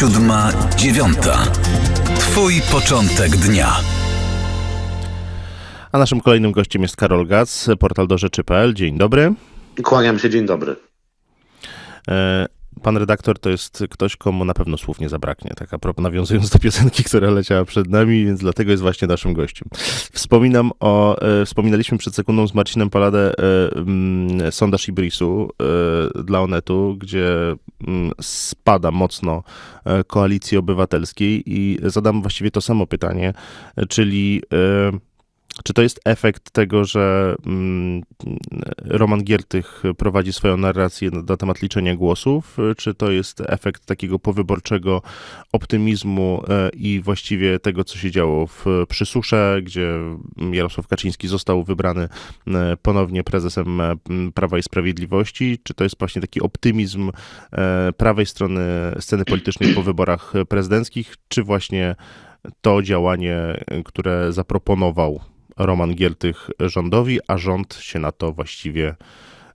Siódma, dziewiąta. Twój początek dnia. A naszym kolejnym gościem jest Karol Gac, portal do rzeczy.pl. Dzień dobry. Kłaniam się, dzień dobry. Pan redaktor to jest ktoś, komu na pewno słów nie zabraknie. Tak a propos nawiązując do piosenki, która leciała przed nami, więc dlatego jest właśnie naszym gościem. Wspominam o, e, wspominaliśmy przed sekundą z Marcinem Paladę e, mm, sondaż Ibrisu e, dla Onetu, gdzie mm, spada mocno e, koalicji obywatelskiej i zadam właściwie to samo pytanie, czyli e, czy to jest efekt tego, że mm, Roman Giertych prowadzi swoją narrację na, na temat liczenia głosów, czy to jest efekt takiego powyborczego optymizmu e, i właściwie tego, co się działo w Przysusze, gdzie Jarosław Kaczyński został wybrany e, ponownie prezesem e, Prawa i Sprawiedliwości? Czy to jest właśnie taki optymizm prawej strony sceny politycznej po wyborach prezydenckich, czy właśnie to działanie, które zaproponował Roman Giertych rządowi, a rząd się na to właściwie,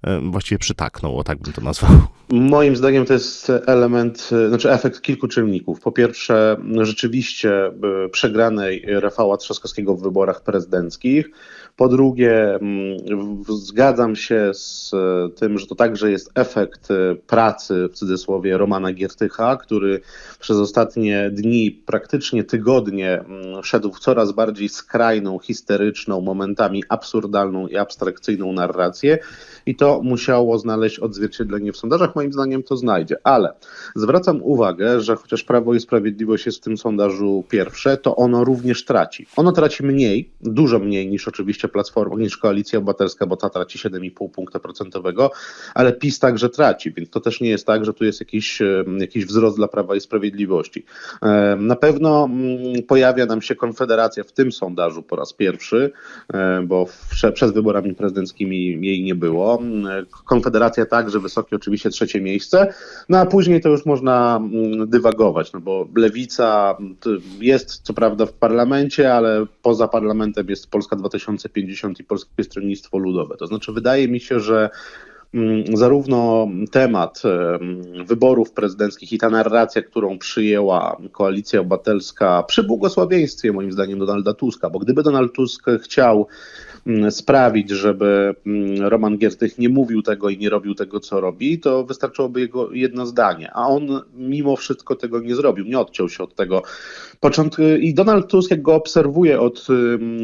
e, właściwie przytaknął, o tak bym to nazwał. Moim zdaniem to jest element, znaczy efekt kilku czynników. Po pierwsze, rzeczywiście y, przegranej Rafała Trzaskowskiego w wyborach prezydenckich. Po drugie, mm, zgadzam się z e, tym, że to także jest efekt e, pracy, w cudzysłowie, Romana Giertycha, który przez ostatnie dni, praktycznie tygodnie, mm, szedł w coraz bardziej skrajną, histeryczną, momentami absurdalną i abstrakcyjną narrację i to musiało znaleźć odzwierciedlenie w sondażach. Moim zdaniem to znajdzie, ale zwracam uwagę, że chociaż Prawo i Sprawiedliwość jest w tym sondażu pierwsze, to ono również traci. Ono traci mniej, dużo mniej niż oczywiście Platforma, niż Koalicja Obywatelska, bo ta traci 7,5 punkta procentowego, ale PiS także traci, więc to też nie jest tak, że tu jest jakiś, jakiś wzrost dla Prawa i Sprawiedliwości. Na pewno mm, pojawia nam się Konfederacja w tym sondażu po raz pierwszy, bo przed wyborami prezydenckimi jej nie było. Konfederacja także wysokie oczywiście trzecie miejsce, no a później to już można mm, dywagować, no bo lewica jest co prawda w parlamencie, ale poza parlamentem jest Polska 2050 i Polskie Stronnictwo Ludowe. To znaczy wydaje mi się, że mm, zarówno temat wyborów prezydenckich i ta narracja, którą przyjęła koalicja obywatelska przy błogosławieństwie moim zdaniem Donalda Tuska, bo gdyby Donald Tusk chciał sprawić, żeby mm, Roman Giertych nie mówił tego i nie robił tego, co robi, to wystarczyłoby jego jedno zdanie. A on mimo wszystko tego nie zrobił, nie odciął się od tego. Począt... I Donald Tusk, jak go obserwuje od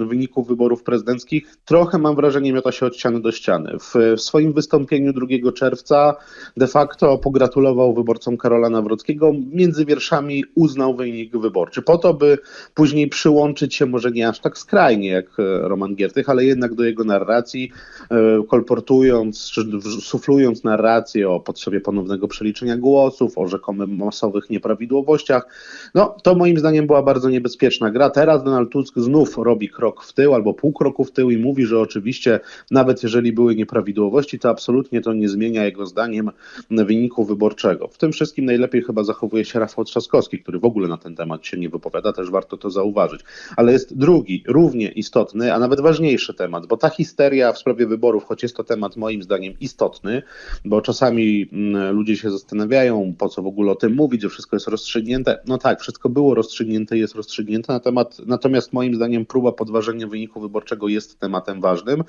wyników wyborów prezydenckich, trochę mam wrażenie, miota się od ściany do ściany. W swoim wystąpieniu 2 czerwca de facto pogratulował wyborcom Karola Nawrockiego, między wierszami uznał wynik wyborczy, po to, by później przyłączyć się może nie aż tak skrajnie jak e, Roman Giertych, ale jednak do jego narracji, e, kolportując czy suflując narrację o potrzebie ponownego przeliczenia głosów, o rzekomych masowych nieprawidłowościach. No, to moim zdaniem była bardzo niebezpieczna gra. Teraz Donald Tusk znów robi krok w tył albo pół kroku w tył i mówi, że oczywiście nawet jeżeli były nieprawidłowości, to absolutnie to nie zmienia jego zdaniem wyniku wyborczego. W tym wszystkim najlepiej chyba zachowuje się Rafał Trzaskowski, który w ogóle na ten temat się nie wypowiada, też warto to zauważyć. Ale jest drugi, równie istotny, a nawet ważniejszy temat, bo ta histeria w sprawie wyborów, choć jest to temat moim zdaniem istotny, bo czasami mm, ludzie się zastanawiają, po co w ogóle o tym mówić, że wszystko jest rozstrzygnięte. No tak, wszystko było rozstrzygnięte, jest rozstrzygnięte, na temat, natomiast moim zdaniem próba podważenia wyniku wyborczego jest tematem ważnym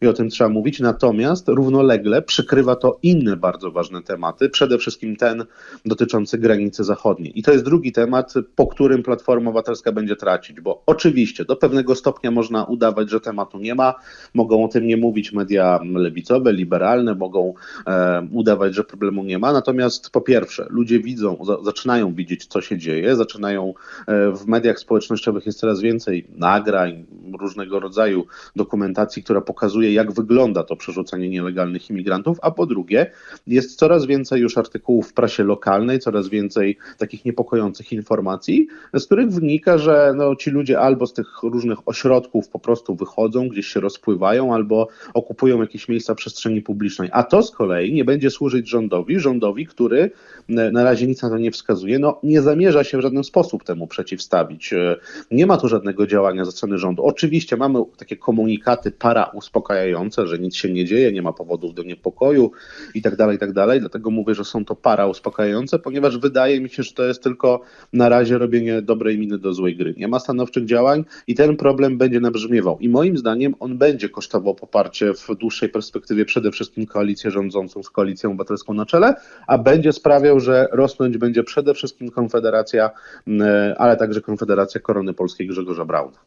i o tym trzeba mówić, natomiast równolegle przykrywa to inne bardzo ważne tematy, przede wszystkim ten dotyczący granicy zachodniej. I to jest drugi temat, po którym Platforma Obywatelska będzie tracić, bo oczywiście do pewnego stopnia można udawać, że tematu nie ma. Mogą o tym nie mówić media lewicowe, liberalne, mogą e, udawać, że problemu nie ma. Natomiast po pierwsze, ludzie widzą, za, zaczynają widzieć, co się dzieje, zaczynają e, w mediach społecznościowych jest coraz więcej nagrań, różnego rodzaju dokumentacji, która pokazuje, jak wygląda to przerzucanie nielegalnych imigrantów, a po drugie, jest coraz więcej już artykułów w prasie lokalnej, coraz więcej takich niepokojących informacji, z których wynika, że no, ci ludzie albo z tych różnych ośrodków po prostu wychodzą, gdzieś się rozpływają albo okupują jakieś miejsca przestrzeni publicznej. A to z kolei nie będzie służyć rządowi, rządowi, który e, na razie nic na to nie wskazuje, no nie zamierza się w żaden sposób temu przeciwstawić. E, Nie ma tu żadnego działania ze strony rządu. Oczywiście mamy takie komunikaty para uspokajające, że nic się nie dzieje, nie ma powodów do niepokoju i tak dalej, i tak dalej. Dlatego mówię, że są to para uspokajające, ponieważ wydaje mi się, że to jest tylko na razie robienie dobrej miny do złej gry. Nie ma stanowczych działań i ten problem będzie nabrzmiewał. I moim zdaniem on będzie kosztował poparcie w dłuższej perspektywie przede wszystkim koalicję rządzącą z koalicją obywatelską na czele, a będzie sprawiał, że rosnąć będzie przede wszystkim Konfederacja, m, ale także Konfederacja Korony Polskiej Grzegorza Brauna.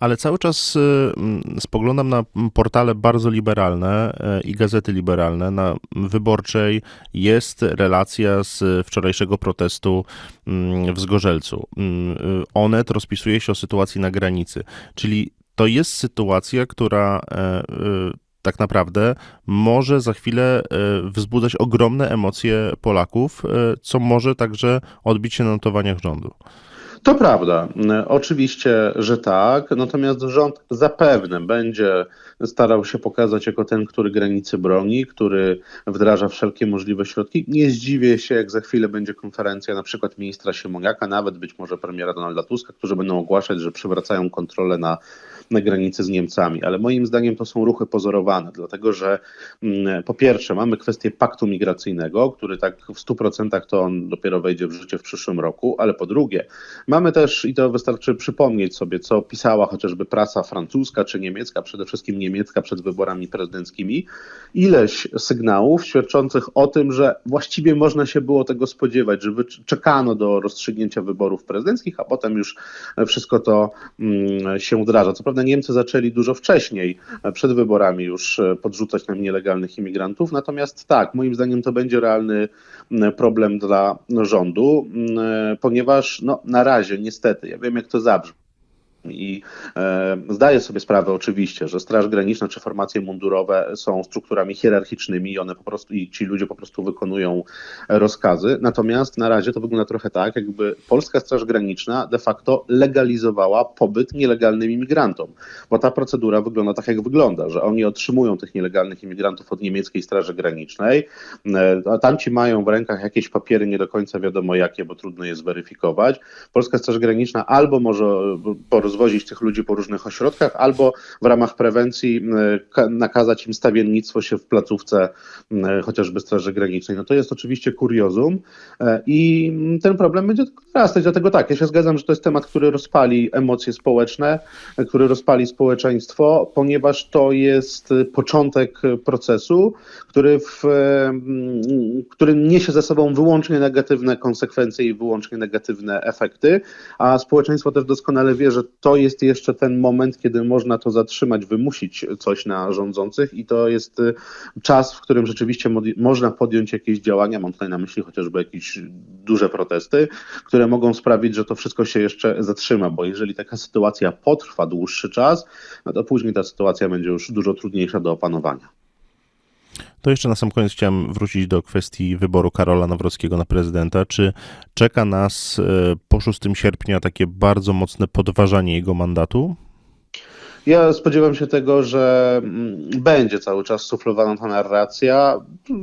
Ale cały czas y, mm, spoglądam na portale bardzo liberalne y, i gazety liberalne. Na wyborczej jest relacja z wczorajszego protestu mm, w Zgorzelcu. Mm, y, Onet rozpisuje się o sytuacji na granicy, czyli to jest sytuacja, która e, y, tak naprawdę może za chwilę e, wzbudzać ogromne emocje Polaków, e, co może także odbić się na notowaniach rządu. To prawda, oczywiście, że tak, natomiast rząd zapewne będzie starał się pokazać jako ten, który granicy broni, który wdraża wszelkie możliwe środki. Nie zdziwię się, jak za chwilę będzie konferencja na przykład ministra Siemoniaka, nawet być może premiera Donalda Tuska, którzy będą ogłaszać, że przywracają kontrolę na, na granicy z Niemcami, ale moim zdaniem to są ruchy pozorowane, dlatego że mm, po pierwsze mamy kwestię paktu migracyjnego, który tak w 100% to on dopiero wejdzie w życie w przyszłym roku, ale po drugie mamy też, i to wystarczy przypomnieć sobie, co pisała chociażby prasa francuska czy niemiecka, przede wszystkim niemiecka przed wyborami prezydenckimi, ileś sygnałów świadczących o tym, że właściwie można się było tego spodziewać, że czekano do rozstrzygnięcia wyborów prezydenckich, a potem już wszystko to mm, się wdraża. Co prawda Niemcy zaczęli dużo wcześniej, przed wyborami już e, podrzucać nam nielegalnych imigrantów, natomiast tak, moim zdaniem to będzie realny m, problem dla rządu, m, e, ponieważ no, na razie niestety, ja wiem jak to zabrzmi, i e, zdaję sobie sprawę oczywiście, że Straż Graniczna czy formacje mundurowe są strukturami hierarchicznymi i one po prostu i ci ludzie po prostu wykonują rozkazy. Natomiast na razie to wygląda trochę tak, jakby Polska Straż Graniczna de facto legalizowała pobyt nielegalnym imigrantom, bo ta procedura wygląda tak, jak wygląda, że oni otrzymują tych nielegalnych imigrantów od niemieckiej Straży Granicznej, e, tamci mają w rękach jakieś papiery, nie do końca wiadomo jakie, bo trudno je zweryfikować. Polska Straż Graniczna albo może po rozwozić tych ludzi po różnych ośrodkach, albo w ramach prewencji e, ka- nakazać im stawiennictwo się w placówce e, chociażby Straży Granicznej. No to jest oczywiście kuriozum e, i ten problem będzie tylko wzrastać. Dlatego tak, ja się zgadzam, że to jest temat, który rozpali emocje społeczne, który rozpali społeczeństwo, ponieważ to jest początek procesu, który, w, który niesie ze sobą wyłącznie negatywne konsekwencje i wyłącznie negatywne efekty, a społeczeństwo też doskonale wie, że to jest jeszcze ten moment, kiedy można to zatrzymać, wymusić coś na rządzących i to jest y, czas, w którym rzeczywiście można podjąć jakieś działania, mam tutaj na myśli chociażby jakieś duże protesty, które mogą sprawić, że to wszystko się jeszcze zatrzyma, bo jeżeli taka sytuacja potrwa dłuższy czas, no to później ta sytuacja będzie już dużo trudniejsza do opanowania. To jeszcze na sam koniec chciałem wrócić do kwestii wyboru Karola Nawrockiego na prezydenta. Czy czeka nas e, po 6 sierpnia takie bardzo mocne podważanie jego mandatu? Ja spodziewam się tego, że mm, będzie cały czas suflowana ta narracja, mm,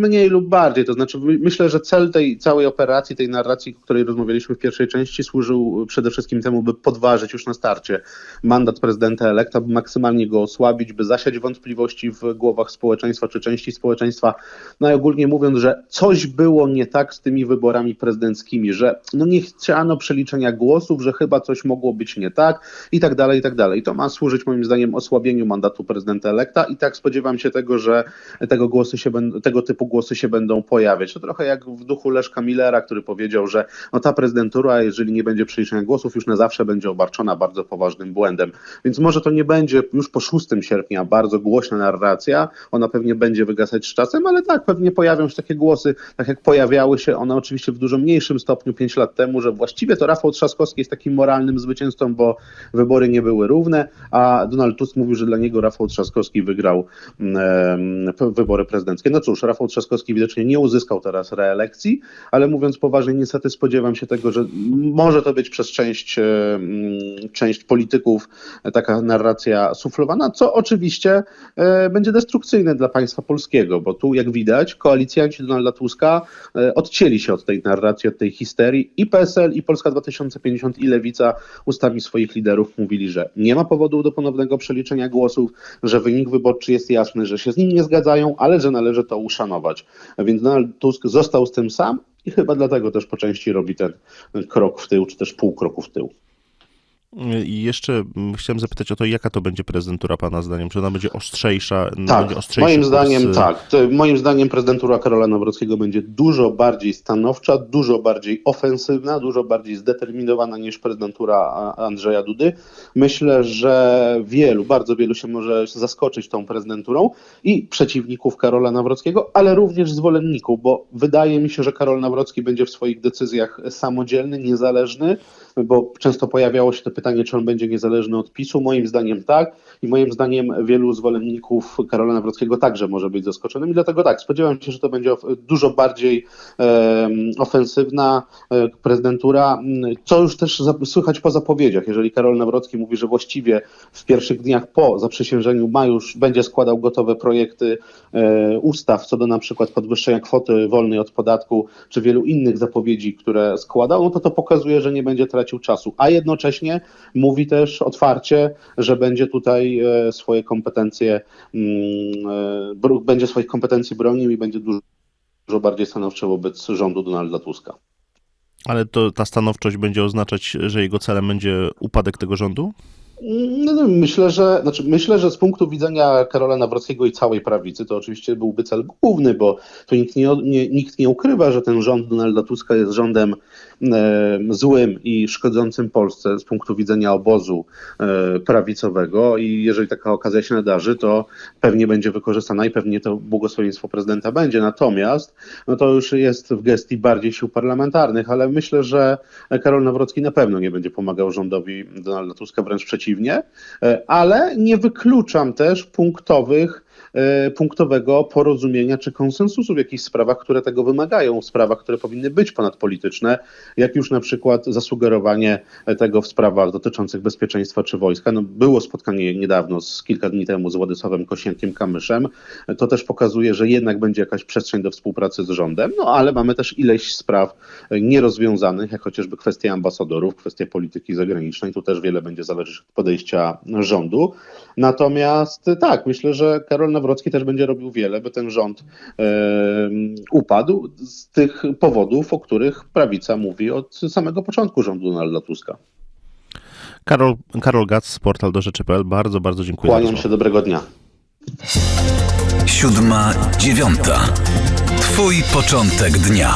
mniej lub bardziej. To znaczy, my- myślę, że cel tej całej operacji, tej narracji, o której rozmawialiśmy w pierwszej części, służył przede wszystkim temu, by podważyć już na starcie mandat prezydenta elekta, by maksymalnie go osłabić, by zasiać wątpliwości w głowach społeczeństwa czy części społeczeństwa. No i ogólnie mówiąc, że coś było nie tak z tymi wyborami prezydenckimi, że no nie chciano przeliczenia głosów, że chyba coś mogło być nie tak i tak dalej, i tak dalej. To ma służyć moim zdaniem osłabieniu mandatu prezydenta elekta i tak spodziewam się tego, że tego, głosy się tego typu głosy się będą pojawiać. To trochę jak w duchu Leszka Millera, który powiedział, że no ta prezydentura, jeżeli nie będzie przeliczenia głosów, już na zawsze będzie obarczona bardzo poważnym błędem. Więc może to nie będzie już po 6 sierpnia bardzo głośna narracja, ona pewnie będzie wygasać z czasem, ale tak, pewnie pojawią się takie głosy, tak jak pojawiały się one oczywiście w dużo mniejszym stopniu 5 lat temu, że właściwie to Rafał Trzaskowski jest takim moralnym zwycięzcą, bo wybory nie były równe, a Donald Tusk mówił, że dla niego Rafał Trzaskowski wygrał wybory prezydenckie. No cóż, Rafał Trzaskowski widocznie nie uzyskał teraz reelekcji, ale mówiąc poważnie, niestety spodziewam się tego, że może to być przez część, część polityków taka narracja suflowana, co oczywiście e, będzie destrukcyjne dla państwa polskiego, bo tu, jak widać, koalicjanci Donalda Tuska e, odcięli się od tej narracji, od tej histerii i PSL, i Polska 2050, i Lewica ustami swoich liderów mówili, że nie ma powodu do ponownego przeliczenia głosów, że wynik wyborczy jest jasny, że się z nim nie zgadzają, ale że należy to uszanować. Więc Donald Tusk został z tym sam i chyba dlatego też po części robi ten krok w tył, czy też pół kroku w tył. I jeszcze chciałem zapytać o to, jaka to będzie prezydentura pana zdaniem? Czy ona będzie ostrzejsza? Tak, będzie ostrzejszy moim zdaniem tak. Moim zdaniem prezydentura Karola Nawrockiego będzie dużo bardziej stanowcza, dużo bardziej ofensywna, dużo bardziej zdeterminowana niż prezydentura Andrzeja Dudy. Myślę, że wielu, bardzo wielu się może zaskoczyć tą prezydenturą i przeciwników Karola Nawrockiego, ale również zwolenników, bo wydaje mi się, że Karol Nawrocki będzie w swoich decyzjach samodzielny, niezależny, bo często pojawiało się to pytanie, czy on będzie niezależny od PiSu. Moim zdaniem tak i moim zdaniem wielu zwolenników Karola Nawrockiego także może być zaskoczonym i dlatego tak, spodziewam się, że to będzie dużo bardziej em, ofensywna e, prezydentura, co już też słychać po zapowiedziach. Jeżeli Karol Nawrocki mówi, że właściwie w pierwszych dniach po zaprzysiężeniu ma już, będzie składał gotowe projekty e, ustaw co do na przykład podwyższenia kwoty wolnej od podatku, czy wielu innych zapowiedzi, które składał, no to to pokazuje, że nie będzie tracił czasu, a jednocześnie mówi też otwarcie, że będzie tutaj e, swoje kompetencje, mm, e, będzie swoich kompetencji bronił i będzie dużo, dużo bardziej stanowczy wobec rządu Donalda Tuska. Ale to ta stanowczość będzie oznaczać, że jego celem będzie upadek tego rządu? No, no, myślę, że, znaczy, myślę, że z punktu widzenia Karola Nawrockiego i całej prawicy to oczywiście byłby cel główny, bo tu nikt nie, nie, nikt nie ukrywa, że ten rząd Donalda Tuska jest rządem złym i szkodzącym Polsce z punktu widzenia obozu e, prawicowego i jeżeli taka okazja się nadarzy, to pewnie będzie wykorzystana i pewnie to błogosławieństwo prezydenta będzie. Natomiast no to już jest w gestii bardziej sił parlamentarnych, ale myślę, że Karol Nawrocki na pewno nie będzie pomagał rządowi Donalda Tuska, wręcz przeciwnie, E, ale nie wykluczam też punktowych e, punktowego porozumienia czy konsensusu w jakichś sprawach, które tego wymagają, w sprawach, które powinny być ponadpolityczne, jak już na przykład zasugerowanie tego w sprawach dotyczących bezpieczeństwa czy wojska. No, było spotkanie niedawno, z kilka dni temu z Władysławem Kosienkiem-Kamyszem. To też pokazuje, że jednak będzie jakaś przestrzeń do współpracy z rządem, no ale mamy też ileś spraw e, nierozwiązanych, jak chociażby kwestia ambasadorów, kwestia polityki zagranicznej. Tu też wiele będzie zależeć od podejścia rządu. Natomiast tak, myślę, że Karol Nawrocki też będzie robił wiele, by ten rząd e, upadł z tych powodów, o których prawica mówi od samego początku rządu Donalda Tuska. Karol, Karol Gac, portal do rzeczy.pl. Bardzo, bardzo dziękuję Kłaniam się, dobrego dnia. Siódma, dziewiąta. Twój początek dnia.